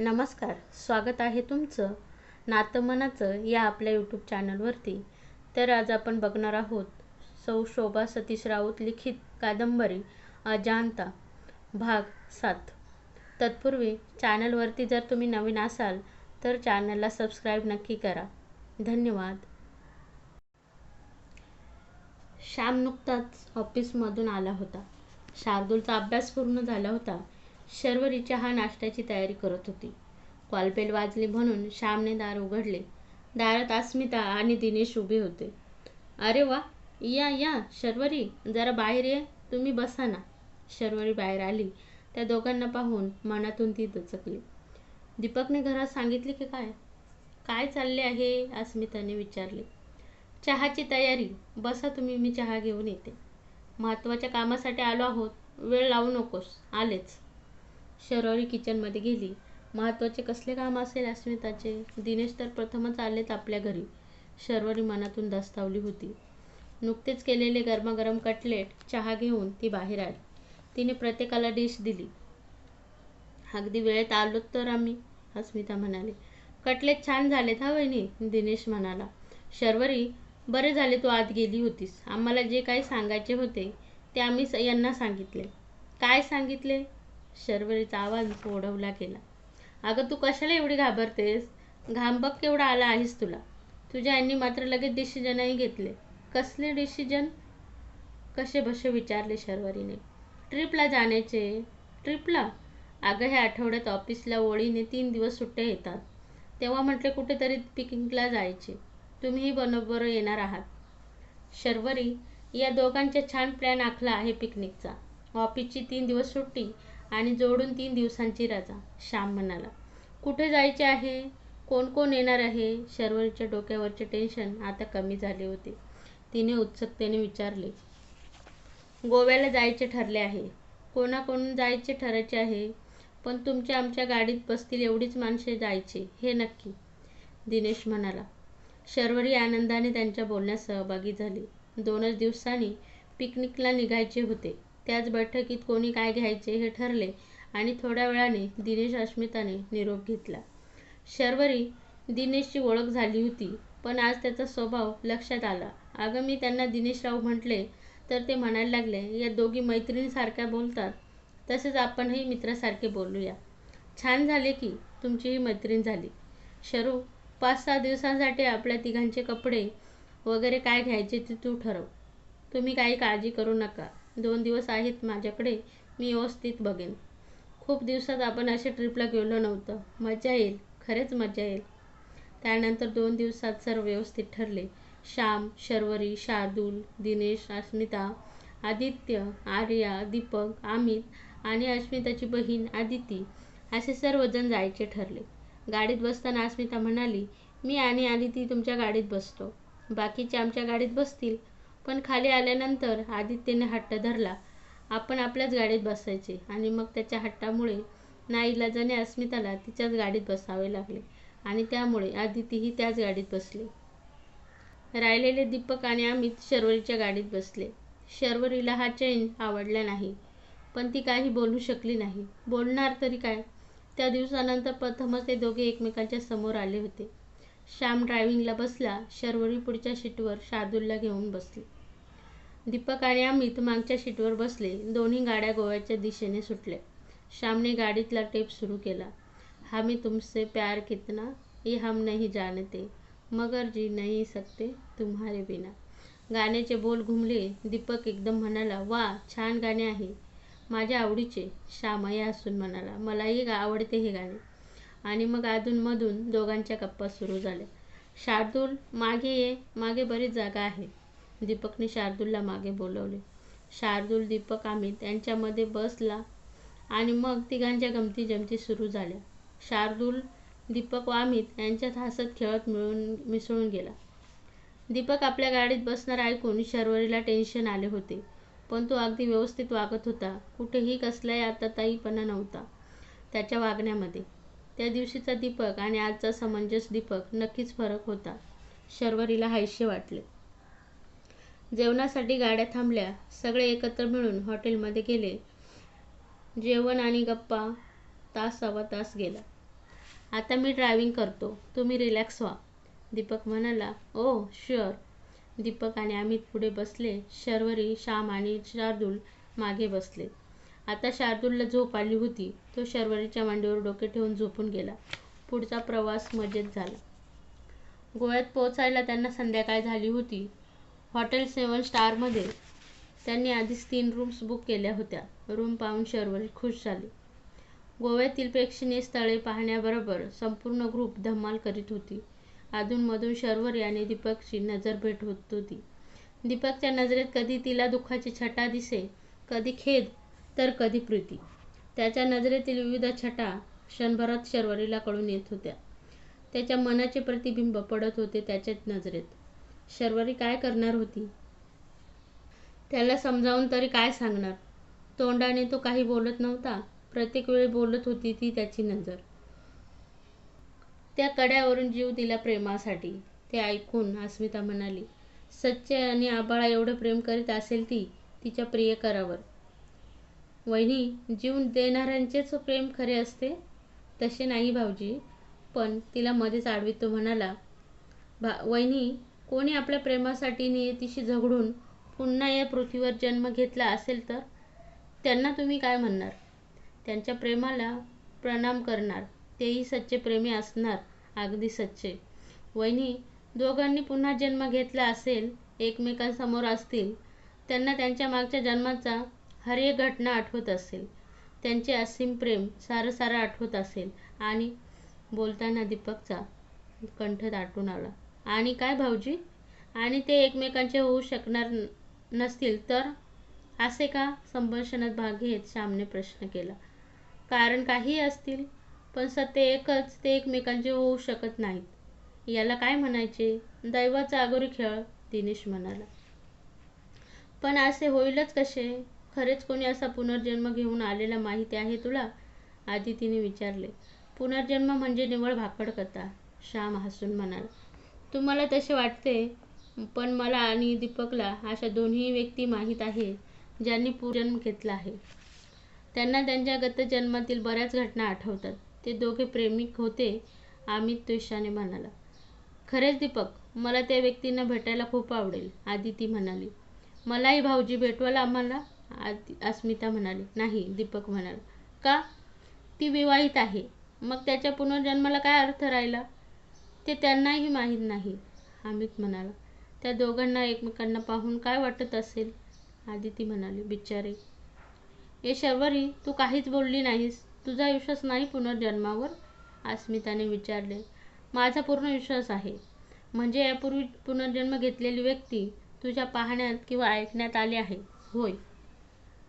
नमस्कार स्वागत आहे तुमचं नातमनाचं या आपल्या यूट्यूब चॅनलवरती तर आज आपण बघणार आहोत सौ शोभा सतीश राऊत लिखित कादंबरी अजांता भाग सात. तत्पूर्वी चॅनलवरती जर तुम्ही नवीन असाल तर चॅनलला सबस्क्राईब नक्की करा. धन्यवाद. श्याम नुकताच ऑफिसमधून आला होता. शार्दूलचा अभ्यास पूर्ण झाला होता. शर्वरी चहा नाश्त्याची तयारी करत होती. कॉलपेल वाजली म्हणून श्यामने दार उघडले. दारात अस्मिता आणि दिनेश उभे होते. अरे वा या या शर्वरी जरा बाहेर ये तुम्ही बसा ना. शर्वरी बाहेर आली. त्या दोघांना पाहून मनातून ती दचकली. दीपकने घरात सांगितले की काय? काय चालले आहे? अस्मिताने विचारले. चहाची तयारी. बसा तुम्ही मी चहा घेऊन येते. महत्त्वाच्या कामासाठी आलो आहोत. वेळ लावू नकोस. आलेच. शर्वरी किचनमध्ये गेली. महत्त्वाचे कसले काम असेल अस्मिताचे? दिनेश तर प्रथमच आलेत आपल्या घरी. शर्वरी मनातून दस्तावली होती. नुकतेच केलेले गरमागरम कटलेट चहा घेऊन ती बाहेर आली. तिने प्रत्येकाला डिश दिली. अगदी वेळेत आलोत तर आम्ही अस्मिता म्हणाली. कटलेट छान झालेत हा वहिनी दिनेश म्हणाला. शर्वरी बरे झाले तू आत गेली होतीस. आम्हाला जे काही सांगायचे होते ते आम्ही यांना सांगितले. काय सांगितले? शर्वरीचा आवाज ओढवला गेला. अगं तू कशाला एवढी घाबरतेस? घाम बघ केवढा आला आहेस तुला? तुझ्या आईंनी मात्र लगेच डिसिजनही घेतले. कसले डिसिजन कसे बसे विचारले शर्वरीने. ट्रिपला जाण्याचे ट्रिपला? अगं ह्या आठवड्यात ऑफिसला ओळीने तीन दिवस सुट्ट्या येतात. तेव्हा म्हटले कुठेतरी पिकनिकला जायचे. तुम्हीही बरोबर येणार आहात. शर्वरी या दोघांचा छान प्लॅन आखला आहे पिकनिकचा. ऑफिसची तीन दिवस सुट्टी आणि जोडून तीन दिवसांची राजा श्याम म्हणाला. कुठे जायचे आहे? कोण कोण येणार आहे? शर्वरीच्या डोक्यावरचे टेन्शन आता कमी झाले होते. तिने उत्सुकतेने विचारले. गोव्याला जायचे ठरले आहे. कोणाकोण जायचे ठरायचे आहे? पण तुमच्या आमच्या गाडीत बसतील एवढीच माणसे जायचे हे नक्की. दिनेश म्हणाला. शर्वरी आनंदाने त्यांच्या बोलण्यात सहभागी झाली. दोनच दिवसांनी पिकनिकला निघायचे होते. त्याच बैठकीत कोणी काय घ्यायचे हे ठरले आणि थोड्या वेळाने दिनेश अस्मिताने निरोप घेतला. शर्वरी दिनेशची ओळख झाली होती पण आज त्याचा स्वभाव लक्षात आला. अगं मी त्यांना दिनेशराव म्हटले तर ते म्हणायला लागले या दोघी मैत्रिणीसारख्या बोलतात. तसेच आपणही मित्रासारखे बोलूया. छान झाले की तुमचीही मैत्रीण झाली. शरू पाच सहा दिवसांसाठी आपल्या तिघांचे कपडे वगैरे काय घ्यायचे ते तू ठरव. तुम्ही काही काळजी करू नका. दोन दिवस आहेत माझ्याकडे मी व्यवस्थित बघेन. खूप दिवसात आपण अशा ट्रिपला गेलो नव्हतं. मजा येईल खरेच मजा येईल. त्यानंतर दोन दिवसात सर्व व्यवस्थित ठरले. श्याम शर्वरी शार्दूल दिनेश अस्मिता आदित्य आर्या दीपक अमित आणि अस्मिताची बहीण आदिती असे सर्वजण जायचे ठरले. गाडीत बसताना अस्मिता म्हणाली मी आणि आदिती तुमच्या गाडीत बसतो. बाकीचे आमच्या गाडीत बसतील. पण खाली आल्यानंतर आदित्यने हट्ट धरला. आपण आपल्याच गाडीत बसायचे आणि मग त्याच्या हट्टामुळे नाईलाजाने अस्मिताला तिच्याच गाडीत बसावे लागले आणि त्यामुळे आदितीही त्याच गाडीत बसले. राहिलेले दीपक आणि अमित शर्वरीच्या गाडीत बसले. शर्वरीला हा चेंज आवडला नाही पण ती काही बोलू शकली नाही. बोलणार तरी काय? त्या दिवसानंतर प्रथमच ते दोघे एकमेकांच्या समोर आले होते. श्याम ड्रायव्हिंगला बसला शर्वरी पुढच्या शीटवर शार्दूलला घेऊन बसली. दीपक आणि अमित मागच्या शीटवर बसले दोन्ही गाड्या गोव्याच्या दिशेने सुटल्या. श्यामने गाडीतला टेप सुरू केला. हमें तुमसे प्यार कितना? ये हम नहीं जानते. मगर जी नहीं सकते तुम्हारे बिना. गाण्याचे बोल घुमले दीपक एकदम म्हणाला वा छान गाणे आहे. माझ्या आवडीचे. श्यामही हसून म्हणाला मलाही आवडते हे गाणे. आणि मग अधूनमधून दोघांच्या गप्पा सुरू झाल्या. शार्दूल मागे ये मागे बरीच जागा आहे. दीपकने शार्दूलला मागे बोलवले. शार्दूल दीपक अमित यांच्यामध्ये बसला आणि मग तिघांच्या गमती जमती सुरू झाल्या. शार्दूल दीपक व अमित यांच्यात हसत खेळत मिळून मिसळून गेला. दीपक आपल्या गाडीत बसणार ऐकून शर्वरीला टेन्शन आले होते. पण तो अगदी व्यवस्थित वागत होता. कुठेही कसलाही आता ताईपणा नव्हता त्याच्या वागण्यामध्ये. त्या दिवशीचा दीपक आणि आजचा समंजस दीपक नक्कीच फरक होता. शर्वरीला हायशे वाटले. जेवणासाठी गाड्या थांबल्या. सगळे एकत्र मिळून हॉटेलमध्ये गेले. जेवण आणि गप्पा तास सव्वा तास गेला. आता मी ड्रायव्हिंग करतो. तुम्ही रिलॅक्स व्हा. दीपक म्हणाला ओ शुअर दीपक आणि अमित पुढे बसले. शर्वरी श्याम आणि शार्दूल मागे बसले. आता शार्दूलला झोप आली होती. तो शर्वरीच्या मांडीवर डोके ठेवून झोपून गेला. पुढचा प्रवास मजेत झाला. गोव्यात पोहोचायला त्यांना संध्याकाळ झाली होती. हॉटेल सेवन स्टारमध्ये त्यांनी आधीच तीन रूम्स बुक केल्या होत्या. रूम पाहून शर्वरी खुश झाली. गोव्यातील प्रेक्षणीय स्थळे पाहण्याबरोबर संपूर्ण ग्रुप धमाल करीत होती. अधूनमधून शर्वरी आणि दीपकची नजर भेट होत होती. दीपकच्या नजरेत कधी तिला दुःखाची छटा दिसे कधी खेद तर कधी प्रीती. त्याच्या नजरेतील विविध छटा क्षणभरात शर्वरीला कळून येत होत्या. त्याच्या मनाचे प्रतिबिंब पडत होते त्याच्या नजरेत. शर्वरी काय करणार होती? त्याला समजावून तरी काय सांगणार? तोंडाने तो काही बोलत नव्हता. प्रत्येक वेळी बोलत होती ती त्याची नजर. त्या कड्यावरून जीव दिला प्रेमासाठी. ते ऐकून अस्मिता म्हणाली सच्चे आणि आबाळा एवढं प्रेम करीत असेल ती तिच्या प्रियकरावर. वहिनी जीव देणाऱ्यांचेच प्रेम खरे असते? तसे नाही भाऊजी पण तिला मध्येच आडवीत तो म्हणाला भा वहिनी कोणी आपल्या प्रेमासाठी नियतीशी झगडून पुन्हा या पृथ्वीवर जन्म घेतला असेल तर? त्यांना तुम्ही काय म्हणणार? त्यांच्या प्रेमाला प्रणाम करणार तेही सच्चे प्रेमी असणार अगदी सच्चे. वहिनी दोघांनी पुन्हा जन्म घेतला असेल एकमेकांसमोर असतील त्यांना त्यांच्या मागच्या जन्माचा हर एक घटना आठवत असेल. त्यांचे असीम प्रेम सारं सारं आठवत असेल. आणि बोलताना दीपकचा कंठ दाटून आला. आणि काय भाऊजी? आणि ते एकमेकांचे होऊ शकणार नसतील तर? असे का? संभाषणात भाग घेत श्यामने प्रश्न केला. कारण काही असतील पण सत्य एकच ते एकमेकांचे होऊ शकत नाहीत. याला काय म्हणायचे? दैवाचा अगोरी खेळ दिनेश म्हणाला. पण असे होईलच कसे? खरेच कोणी असा पुनर्जन्म घेऊन आलेला माहिती आहे तुला? आदितीने विचारले. पुनर्जन्म म्हणजे निवळ भाकड कथा श्याम हसून म्हणाला. तुम्हाला तसे वाटते पण मला आणि दीपकला अशा दोन्ही व्यक्ती माहीत आहे ज्यांनी पूजन्म घेतला आहे. त्यांना त्यांच्या गतजन्मातील बऱ्याच घटना आठवतात. ते दोघे प्रेमिक होते अमित तुषाने म्हणाला. खरेच दीपक मला त्या व्यक्तींना भेटायला खूप आवडेल आदिती म्हणाली. मलाही भाऊजी भेटवाल आम्हाला? अस्मिता म्हणाली नाही दीपक म्हणाला. का? ती विवाहित आहे. मग त्याच्या पुनर्जन्माला काय अर्थ राहिला? ते त्यांनाही माहीत नाही अमित म्हणाला. त्या दोघांना एकमेकांना पाहून काय वाटत असेल? आदिती म्हणाली. बिचारे ए शर्वरी तू काहीच बोलली नाहीस. तुझा विश्वास नाही पुनर्जन्मावर? अस्मिताने विचारले. माझा पूर्ण विश्वास आहे. म्हणजे यापूर्वी पुनर्जन्म घेतलेली व्यक्ती तुझ्या पाहण्यात किंवा ऐकण्यात आली आहे. होय.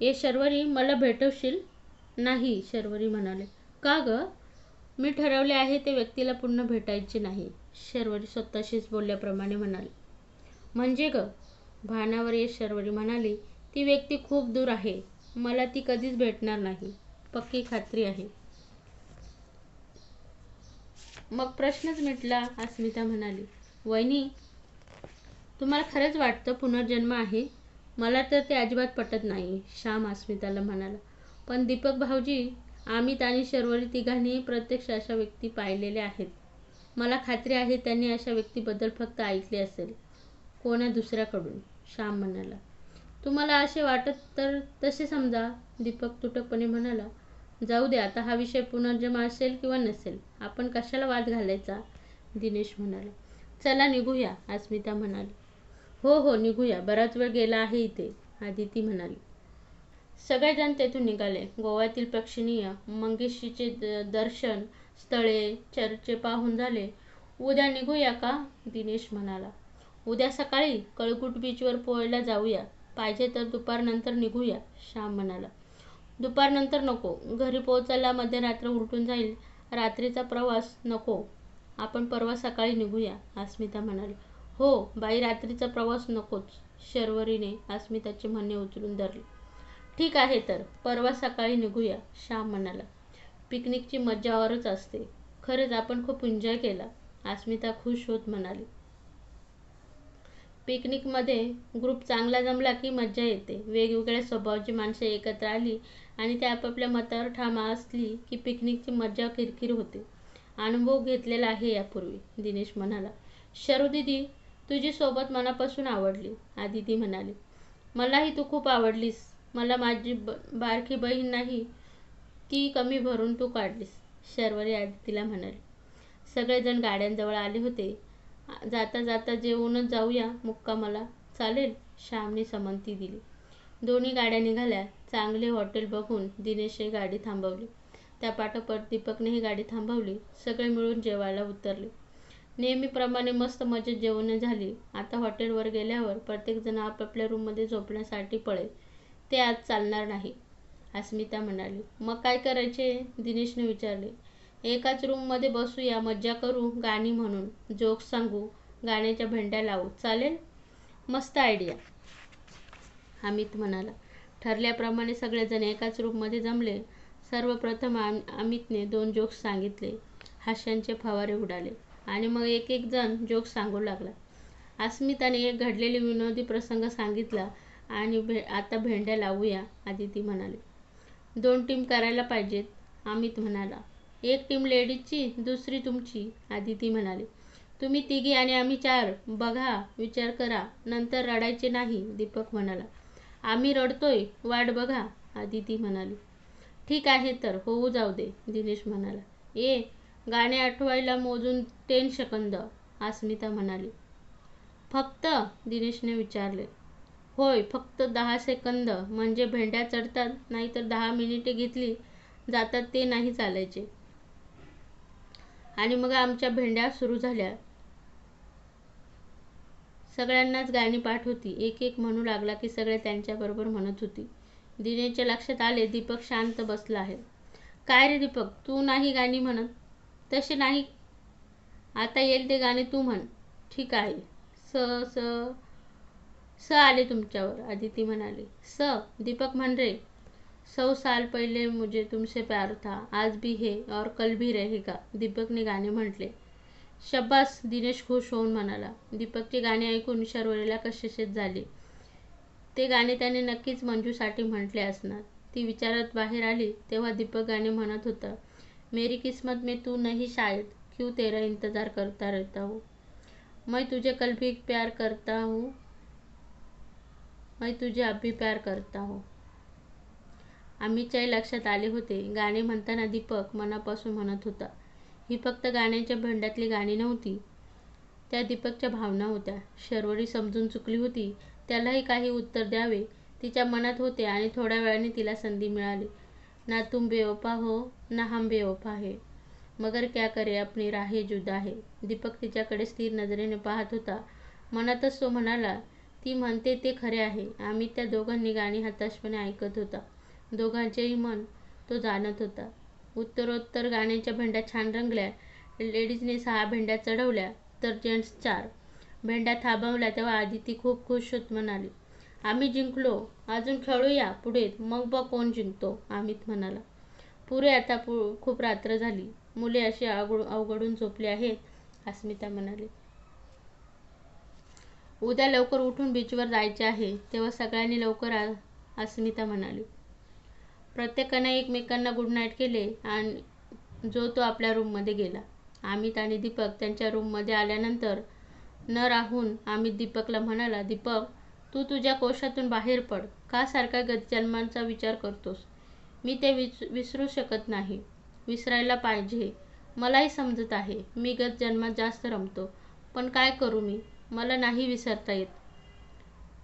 ये शर्वरी मला भेटवशील? नाही शर्वरी म्हणाले. का ग? मी ठरवले आहे ते व्यक्तीला पुन्हा भेटायचे नाही. शर्वरी स्वतःशीच बोलल्याप्रमाणे म्हणाले. म्हणजे ग? भानावर ये शर्वरी म्हणाली. ती व्यक्ती खूप दूर आहे. मला ती कधीच भेटणार नाही. पक्की खात्री आहे. मग प्रश्नच मिटला अस्मिता म्हणाली. वहिनी तुम्हाला खरंच वाटतं पुनर्जन्म आहे? मला तर ते अजिबात पटत नाही श्याम अस्मिताला म्हणाला. पण दीपक भाऊजी अमित आणि शर्वरी तिघांनी प्रत्यक्ष अशा व्यक्ती पाहिलेल्या आहेत. मला खात्री आहे त्यांनी अशा व्यक्तीबद्दल फक्त ऐकले असेल. कोणा दुसऱ्याकडून? श्याम म्हणाला. तुम्हाला असे वाटत तर तसे समजा दीपक तुटकपणे म्हणाला. जाऊ दे आता हा विषय पुनर्जमा असेल किंवा नसेल आपण कशाला वाद घालायचा? दिनेश म्हणाला. चला निघूया अस्मिता म्हणाली. हो हो निघूया. बराच वेळ गेला आहे इथे आदिती म्हणाली. सगळेजण तेथून निघाले. गोव्यातील प्रेक्षणीय मंगेशीचे दर्शन स्थळे चर्चे पाहून झाले. उद्या निघूया का? दिनेश म्हणाला. उद्या सकाळी कळकुट बीचवर पोहायला जाऊया. पाहिजे तर दुपारनंतर निघूया श्याम म्हणाला. दुपारनंतर नको. घरी पोहोचायला मध्यरात्र उलटून जाईल. रात्रीचा प्रवास नको. आपण परवा सकाळी निघूया अस्मिता म्हणाली. हो बाई रात्रीचा प्रवास नकोच शर्वरीने अस्मिताचे म्हणणे उचलून धरले. ठीक आहे तर परवा सकाळी निघूया श्याम म्हणाला. पिकनिकची मज्जा औरच असते. खरंच आपण खूप एन्जॉय केला. अस्मिता खुश होत म्हणाली. पिकनिकमध्ये ग्रुप चांगला जमला की मज्जा येते. वेगवेगळ्या स्वभावाची माणसं एकत्र आली आणि ते आपापल्या मतावर ठामा असली की पिकनिकची मज्जा किरकिर होते. अनुभव घेतलेला आहे यापूर्वी दिनेश म्हणाला. शरू दिदी तुझी सोबत मनापासून आवडली आदिती म्हणाली. मलाही तू खूप आवडलीस. मला माझी ब बारकी बहीण नाही ती कमी भरून तू काढलीस शर्वरी आदितीला म्हणाली. सगळेजण गाड्यांजवळ आले होते. जाता जाता जेवूनच जाऊया मुक्कामाला चालेल श्यामने समंती दिली. दोन्ही गाड्या निघाल्या. चांगले हॉटेल बघून दिनेशही गाडी थांबवली. त्या पाठोपाठ दीपकनेही गाडी थांबवली. सगळे मिळून जेवायला उतरले. नेहमीप्रमाणे मस्त मजेत जेवण झाली. आता हॉटेलवर गेल्यावर प्रत्येकजण आपापल्या रूममध्ये झोपण्यासाठी पळेल ते आज चालणार नाही अस्मिता म्हणाली. मग काय करायचे? दिनेशने विचारले. एकाच रूममध्ये बसूया मज्जा करू? गाणी म्हणून. जोक्स सांगू? गाण्याच्या भेंड्या लावू? चालेल? मस्त आयडिया अमित म्हणाला. ठरल्याप्रमाणे सगळेजण एकाच रूममध्ये जमले. सर्वप्रथम आम अमितने दोन जोक्स सांगितले. हास्यांचे फवारे उडाले. आणि मग एक एक जण जोक सांगू लागला. अस्मिताने एक घडलेली विनोदी प्रसंग सांगितला आणि भे आता भेंड्या लावूया आदिती म्हणाली. दोन टीम करायला पाहिजेत अमित म्हणाला. एक टीम लेडीजची दुसरी तुमची आदिती म्हणाली. तुम्ही तिघी आणि आम्ही चार बघा विचार करा नंतर रडायचे नाही दीपक म्हणाला. आम्ही रडतोय वाट बघा आदिती म्हणाली. ठीक आहे तर होऊ जाऊ दे दिनेश म्हणाला. ए गाणे आठवायला मोजून टेन सेकंद अस्मिता म्हणाली. फक्त दिनेशने विचारले. होय फक्त दहा सेकंद म्हणजे भेंड्या चढतात नाहीतर दहा मिनिटे घेतली जातात ते नाही चालायचे. आणि मग आमच्या भेंड्या सुरू झाल्या. सगळ्यांनाच गाणी पाठ होती. एक एक म्हणू लागला की सगळे त्यांच्याबरोबर म्हणत होती. दिनेशच्या लक्षात आले दीपक शांत बसला आहे. काय रे दीपक तू नाही गाणी म्हणत? तसे नाही. आता येईल ते गाणे तू म्हण. ठीक आहे. स स स आले तुमच्यावर. आदिती म्हणाली. स दीपक म्हण रे सौ साल पहिले मुझे तुमसे प्यार था. आज भी है और कल भी रहेगा. दीपकने गाणे म्हटले. शब्बास दिनेश खुश होऊन म्हणाला दीपकचे गाणे ऐकून शर्वरीला कशीशेच झाले? ते गाणे त्याने नक्कीच मंजूसाठी म्हटले असणार. ती विचारात बाहेर आली तेव्हा दीपक गाणे म्हणत होता मेरी किस्मत में तू नहीं शायद क्यों तेरा इंतज़ार करता रहता हूँ? मैं तुझे कल भी प्यार करता हूँ मैं तुझे अब भी प्यार करता हूँ। आम्हीच्याही लक्षात आले होते गाणे म्हणताना दीपक मनापासून म्हणत होता. ही फक्त गाण्याच्या भंड्यातली गाणी नव्हती त्या दीपकच्या भावना होत्या. शर्वरी समजून चुकली होती त्यालाही काही उत्तर द्यावे तिच्या मनात होते आणि थोड्या वेळाने तिला संधी मिळाली. ना तुम बेवफा हो ना हम बेवफा है। मगर क्या करे अपनी राहे जुदा आहे दीपक तिच्याकडे स्थिर नजरेने पाहत होता. मनातच तो म्हणाला ती म्हणते ते खरे आहे. आम्ही त्या दोघांनी गाणी हताशपणे ऐकत होता. दोघांचेही मन तो जाणत होता. उत्तरोत्तर गाण्याच्या भेंड्या छान रंगल्या. लेडीजने सहा भेंड्या चढवल्या तर जेंट्स चार. भेंड्या थांबवल्या तेव्हा आदिती खूप खुश होत म्हणाली आम्ही जिंकलो. अजून खेळूया. पुढे मग बघ कोण जिंकतो अमित म्हणाला. पुरे आता पु खूप रात्र झाली. मुले अशी अवघड अवघडून झोपली आहेत अस्मिता म्हणाली. उद्या लवकर उठून बीचवर जायचे आहे. तेव्हा सगळ्यांनी लवकर आ अस्मिता म्हणाली. प्रत्येकाने एकमेकांना गुड नाईट केले आणि जो तो आपल्या रूममध्ये गेला. अमित आणि दीपक त्यांच्या रूममध्ये आल्यानंतर न राहून अमित दीपकला म्हणाला दीपक तू तुझ्या कोशातून बाहेर पड. का सारखा गतजन्मांचा विचार करतोस? मी ते विच विसरू शकत नाही. विसरायला पाहिजे. मलाही समजत आहे. मी गत जन्मात जास्त रमतो. पण काय करू मी? मला नाही विसरता येत.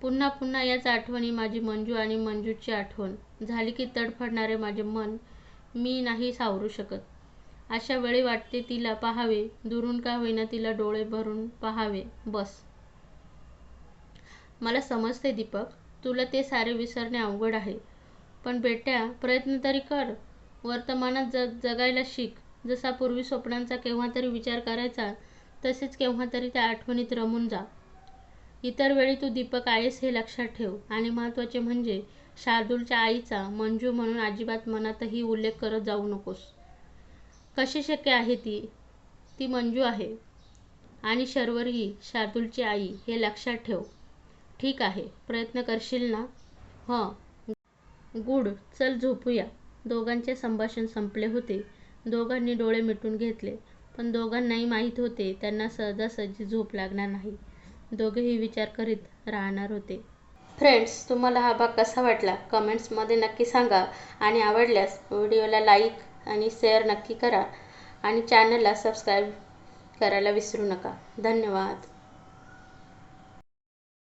पुन्हा पुन्हा याच आठवणी माझी मंजू आणि मंजूची आठवण. झाली की तडफडणारे माझे मन मी नाही सावरू शकत. अशा वेळी वाटते तिला पाहावे. दुरून का होईना तिला डोळे भरून पाहावे. बस. मला समजते दीपक. तुला ते सारे विसरणे अवघड आहे. पण बेट्या प्रयत्न तरी कर. वर्तमानात जग जगायला शिक. जसा पूर्वी स्वप्नांचा केव्हा तरी विचार करायचा तसेच केव्हा तरी त्या आठवणीत रमून जा. इतर वेळी तू दीपक आहेस हे लक्षात ठेव. आणि महत्त्वाचे म्हणजे शार्दूलच्या आईचा मंजू म्हणून अजिबात मनातही उल्लेख करत जाऊ नकोस. कशी शक्य आहे ती? ती मंजू आहे. आणि शर्वरी शार्दूलची आई हे लक्षात ठेव. ठीक आहे. प्रयत्न करशील ना? हं. गुड. चल झोपूया. दोघांचे संभाषण संपले होते. दोघांनी डोळे मिटून घेतले. पण दोघांनाही माहीत होते त्यांना सहजासहजी झोप लागणार नाही. दोघेही विचार करीत राहणार होते. फ्रेंड्स तुम्हाला हा भाग कसा वाटला? कमेंट्समध्ये नक्की सांगा. आणि आवडल्यास व्हिडिओला लाईक आणि शेअर नक्की करा. आणि चॅनलला सबस्क्राईब करायला विसरू नका. धन्यवाद.